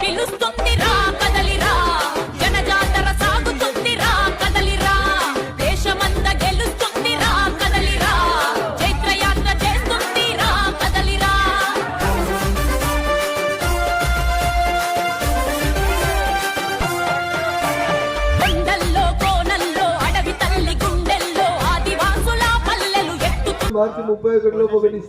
పిలుస్తుంది రా కదలిరా జనజాతర సాగుతుంది రా కదలిరా దేశమంత గెలుస్తుంది రా కదలిరా చైత్రయాత్ర చేస్తుంది రా కదలిరా కొండల్లో కోనల్లో అడవి తల్లి గుండెల్లో ఆదివాసుల పల్లెలు ఎత్తుతూ మార్చి ముప్పై ఒకటిలో ఒకటి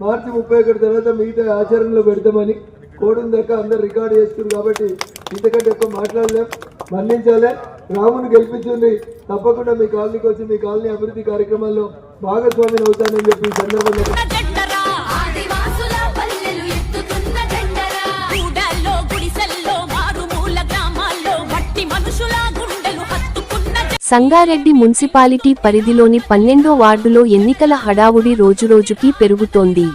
మార్చి ముప్పై ఒకటి తర్వాత మిగతా ఆచరణలో పెడతామని కోడిన దాకా అందరు రికార్డు చేస్తున్నారు కాబట్టి ఇంతకంటే ఎక్కువ మాట్లాడలేం మన్నించాలి. రాముని గెలిపించుంది తప్పకుండా మీ కాలనీకి వచ్చి మీ కాలనీ అభివృద్ధి కార్యక్రమాల్లో భాగస్వామిని అవుతానని చెప్పి ఈ జె- సంగారెడ్డి మున్సిపాలిటీ పరిధిలోని పన్నెండో వార్డులో ఎన్నికల హడావుడి రోజురోజుకీ పెరుగుతోంది.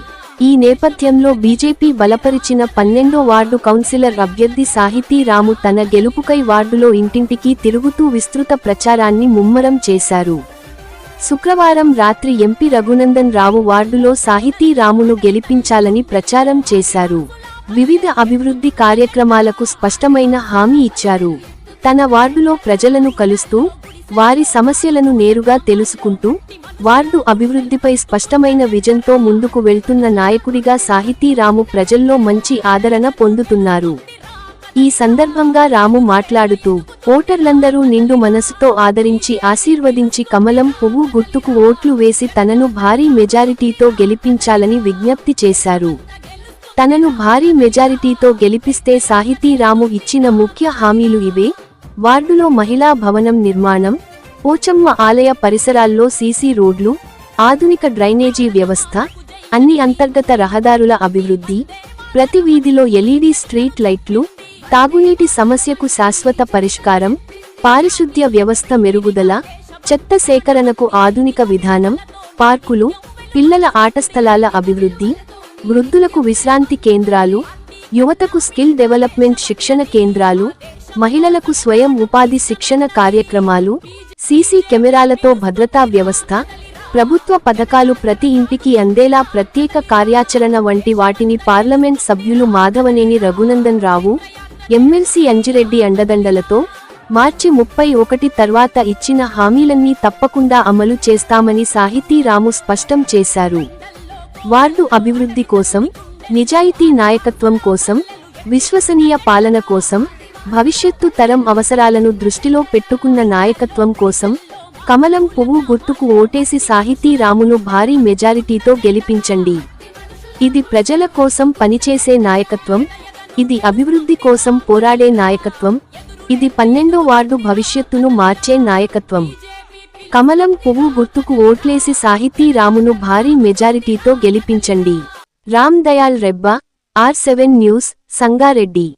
ఈ నేపథ్యంలో బీజేపీ బలపరిచిన పన్నెండో వార్డు కౌన్సిలర్ అభ్యర్థి సాహితీ రాము తన గెలుపుకై వార్డులో ఇంటింటికి తిరుగుతూ విస్తృత ప్రచారాన్ని ముమ్మరం చేశారు. శుక్రవారం రాత్రి ఎంపీ రఘునందన్ రావు వార్డులో సాహితీ రామును గెలిపించాలని ప్రచారం చేశారు. వివిధ అభివృద్ధి కార్యక్రమాలకు స్పష్టమైన హామీ ఇచ్చారు. తన వార్డులో ప్రజలను కలుస్తూ వారి సమస్యలను నేరుగా తెలుసుకుంటూ వార్డు అభివృద్ధిపై స్పష్టమైన విజన్తో ముందుకు వెళ్తున్న నాయకుడిగా సాహితీ రాము ప్రజల్లో మంచి ఆదరణ పొందుతున్నారు. ఈ సందర్భంగా రాము మాట్లాడుతూ ఓటర్లందరూ నిండు మనసుతో ఆదరించి ఆశీర్వదించి కమలం పువ్వు గుర్తుకు ఓట్లు వేసి తనను భారీ మెజారిటీతో గెలిపించాలని విజ్ఞప్తి చేశారు. తనను భారీ మెజారిటీతో గెలిపిస్తే సాహితీ రాము ఇచ్చిన ముఖ్య హామీలు ఇవే వార్డులో మహిళా భవనం నిర్మాణం పోచమ్మ ఆలయ పరిసరాల్లో సీసీ రోడ్లు ఆధునిక డ్రైనేజీ వ్యవస్థ అన్ని అంతర్గత రహదారుల అభివృద్ధి ప్రతి వీధిలో ఎల్ఈడి స్ట్రీట్ లైట్లు తాగునీటి సమస్యకు శాశ్వత పరిష్కారం పారిశుద్ధ్య వ్యవస్థ మెరుగుదల చెత్త సేకరణకు ఆధునిక విధానం పార్కులు పిల్లల ఆట స్థలాల అభివృద్ధి వృద్ధులకు విశ్రాంతి కేంద్రాలు యువతకు స్కిల్ డెవలప్మెంట్ శిక్షణ కేంద్రాలు మహిళలకు స్వయం ఉపాధి శిక్షణ కార్యక్రమాలు సీసీ కెమెరాలతో భద్రతా వ్యవస్థ ప్రభుత్వ పథకాలు ప్రతి ఇంటికి అందేలా ప్రత్యేక కార్యాచరణ వంటి వాటిని పార్లమెంట్ సభ్యులు మాధవనేని రఘునందన్ రావు ఎమ్మెల్సీ అంజిరెడ్డి అండదండలతో మార్చి ముప్పై ఒకటి తర్వాత ఇచ్చిన హామీలన్నీ తప్పకుండా అమలు చేస్తామని సాహితీ రాము స్పష్టం చేశారు. వార్డు అభివృద్ధి కోసం నిజాయితీ నాయకత్వం కోసం విశ్వసనీయ పాలన కోసం భవిష్యత్తు తరం అవసరాలను దృష్టిలో పెట్టుకున్న నాయకత్వం కోసం కమలం పువ్వు గుర్తుకు ఓటేసి సాహితీ రామును భారీ మెజారిటీతో గెలిపించండి. ఇది ప్రజల కోసం పనిచేసే నాయకత్వం ఇది అభివృద్ధి కోసం పోరాడే నాయకత్వం ఇది పన్నెండో వార్డు భవిష్యత్తును మార్చే నాయకత్వం. కమలం పువ్వు గుర్తుకు ఓట్లేసి సాహితీ రామును భారీ మెజారిటీతో గెలిపించండి. Ram Dayal Rebba R seven news Sangareddy.